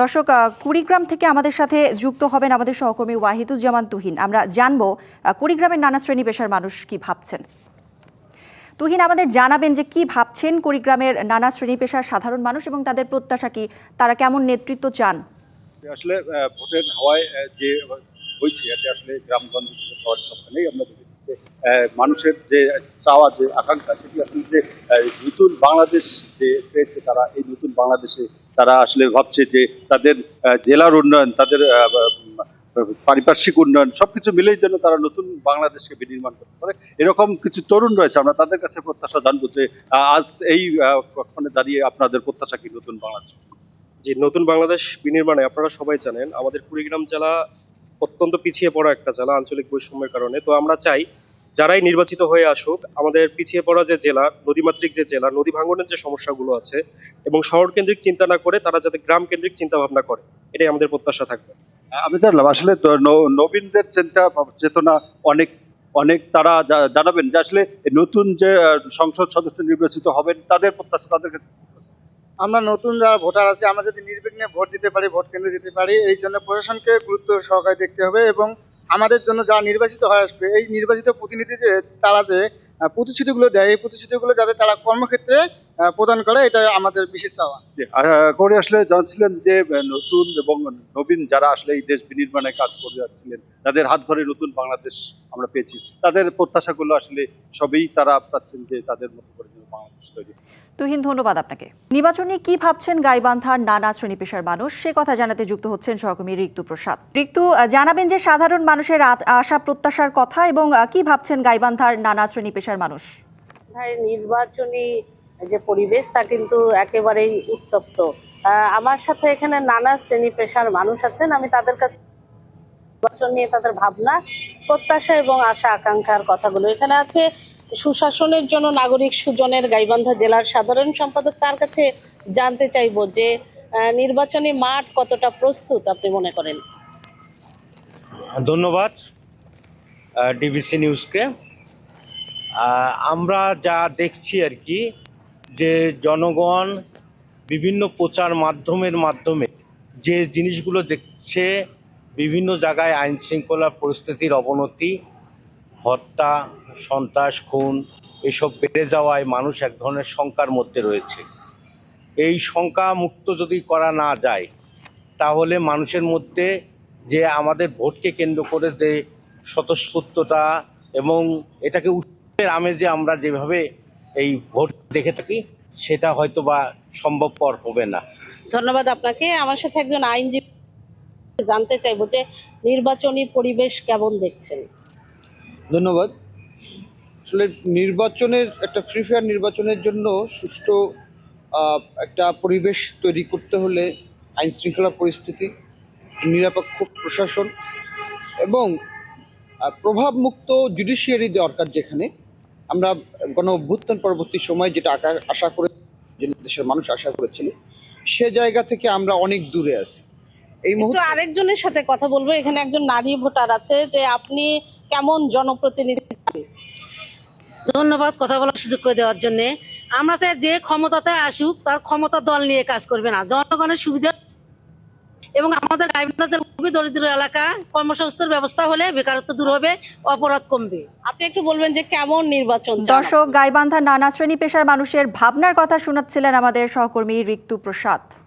দর্শক কুড়িগ্রাম থেকে আমাদের সাথে যুক্ত হবেন আমাদের সহকর্মী ওয়াহিদুজ্জামান তুহিন। আমরা জানব কুড়িগ্রামের নানা শ্রেণি পেশার মানুষ কি ভাবছেন। তুহিন, আমাদের জানাবেন যে কি ভাবছেন কুড়িগ্রামের নানা শ্রেণি পেশার সাধারণ মানুষ এবং তাদের প্রত্যাশা কি? তারা কেমন নেতৃত্ব চান? আসলে ভোটের হাওয়ায় যে হয়েছে, এতে আসলে গ্রামগঞ্জ থেকে শহরের সবখানেই আমরা মানুষের যে চাওয়া যে আকাঙ্ক্ষা সেটি আসলে যে নতুন বাংলাদেশ যে পেয়েছে তারা এই নতুন বাংলাদেশে তারা আসলে ভাবছে যে তাদের জেলার উন্নয়ন তাদের পারিপার্শ্বিক উন্নয়ন সবকিছু মিলেই যেন তারা নতুন বাংলাদেশকে বিনির্মাণ করতে পারে। এরকম কিছু তরুণ রয়েছে আমরা তাদের কাছে প্রত্যাশা জানব যে আজ এই আহ, ক্ষণে দাঁড়িয়ে আপনাদের প্রত্যাশা কি নতুন বাংলাদেশ? যে নতুন বাংলাদেশ বিনির্মাণে আপনারা সবাই জানেন আমাদের কুড়িগ্রাম জেলা অত্যন্ত পিছিয়ে পড়া একটা জেলা আঞ্চলিক বৈষম্যের কারণে। তো আমরা চাই যারাই নির্বাচিত হয়ে আসুক, আমাদের পিছিয়ে পড়া যে জেলা, নদীমাতৃক যে জেলা, নদী ভাঙনের যে সমস্যাগুলো আছে এবং শহর কেন্দ্রিক চিন্তা না করে তারা যাতে গ্রাম কেন্দ্রিক চিন্তা ভাবনা করে, এটাই আমাদের প্রত্যাশা থাকবে। আমি জানলাম, আসলে নবীনদের চিন্তা চেতনা অনেক অনেক তারা জানাবেন যে আসলে নতুন যে সংসদ সদস্য নির্বাচিত হবেন, তাদের প্রত্যাশা তাদের আমরা নতুন যারা ভোটার আছে, আমরা যদি নির্বিঘ্নে ভোট দিতে পারি, ভোট কেন্দ্রে যেতে পারি, এই জন্য প্রশাসনকে গুরুত্ব সহকারে দেখতে হবে এবং আমাদের জন্য যারা নির্বাচিত হয়ে আসবে, এই নির্বাচিত প্রতিনিধি যে তারা যে প্রতিশ্রুতিগুলো দেয়, এই প্রতিশ্রুতিগুলো যাতে তারা কর্মক্ষেত্রে প্রদান করে এটা আমাদের বিশেষ চাওয়া। করে আসলে জানছিলেন যে নতুন এবং নবীন যারা আসলে এই দেশ বিনির্মাণে কাজ করে যাচ্ছিলেন তাদের হাত ধরে নতুন বাংলাদেশ আমরা পেয়েছি। তাদের প্রত্যাশাগুলো আসলে সবই তারা পাচ্ছেন যে তাদের মতো করে বাংলাদেশ তৈরি তুহিন ধন্যবাদ আপনাকে। নির্বাচনে কি ভাবছেন গাইবান্ধার নানা শ্রেণি পেশার মানুষ? সে কথা জানাতে যুক্ত হচ্ছেন সহকর্মী রিক্তু প্রসাদ। রিক্তু জানাবেন যে সাধারণ মানুষের আ- আশা প্রত্যাশার কথা এবং কি ভাবছেন গাইবান্ধার নানা শ্রেণি পেশার মানুষ? ভাই নির্বাচনী যে পরিবেশ তা কিন্তু একেবারেই উত্তপ্ত। আমার সাথে এখানে নানা শ্রেণি পেশার মানুষ আছেন, আমি তাদের কাছে নির্বাচন নিয়ে তাদের ভাবনা, প্রত্যাশা এবং আশা আকাঙ্ক্ষার কথাগুলো এখানে আছে। সুশাসনের জন্য নাগরিক সুজনের গাইবান্ধা জেলার সাধারণ সম্পাদক তার কাছে জানতে চাইব যে নির্বাচনী মাঠ কতটা প্রস্তুত আপনি মনে করেন? ধন্যবাদ ডিবিসি নিউজকে। আমরা যা দেখছি আর কি যে জনগণ বিভিন্ন প্রচার মাধ্যমের মাধ্যমে যে জিনিসগুলো দেখছে, বিভিন্ন জায়গায় আইন শৃঙ্খলা পরিস্থিতির অবনতি, হত্যা, সন্ত্রাস, খুন, এসব বেড়ে যাওয়ায় মানুষ এক ধরনের শঙ্কার মধ্যে রয়েছে। এই শঙ্কা মুক্ত যদি করা না যায়, তাহলে মানুষের মধ্যে যে আমাদের ভোটকে কেন্দ্র করে যে স্বতঃস্ফূর্ততা এবং এটাকে উৎসবের আমেজে আমরা যেভাবে এই ভোট দেখে থাকি সেটা হয়তো বা সম্ভবপর হবে না। ধন্যবাদ আপনাকে। আমার সাথে একজন আইনজীবী জানতে চাইব যে নির্বাচনী পরিবেশ কেমন দেখছেন? ধন্যবাদ। আসলে নির্বাচনের একটা ফ্রি ফেয়ার নির্বাচনের জন্য সুষ্ঠু একটা পরিবেশ তৈরি করতে হলে আইন শৃঙ্খলা পরিস্থিতি নিরপেক্ষ প্রশাসন এবং প্রভাবমুক্ত জুডিশিয়ারি দরকার যেখানে আমরা গণ অভ্যুত্থান পরবর্তী সময় যেটা আকার আশা করে যে দেশের মানুষ আশা করেছিল সে জায়গা থেকে আমরা অনেক দূরে আছি। এই মুহূর্তে আরেকজনের সাথে কথা বলব। এখানে একজন নারী ভোটার আছে যে আপনি কেমন জনপ্রতিনিধি? ধন্যবাদ কথা বলার সুযোগ করে দেওয়ার জন্য। আমরা চাই যে ক্ষমতাতে আসুক তার ক্ষমতা দল নিয়ে কাজ করবে না। জনগণের সুবিধা এবং আমাদের গাইবান্ধা খুবই দরিদ্র এলাকা কর্মসংস্থার ব্যবস্থা হলে বেকারত্ব দূর হবে অপরাধ কমবে। আপনি একটু বলবেন যে কেমন নির্বাচন দর্শক গাইবান্ধা নানা শ্রেণি পেশার মানুষের ভাবনার কথা শোনাচ্ছিলেন আমাদের সহকর্মী ঋতু প্রসাদ।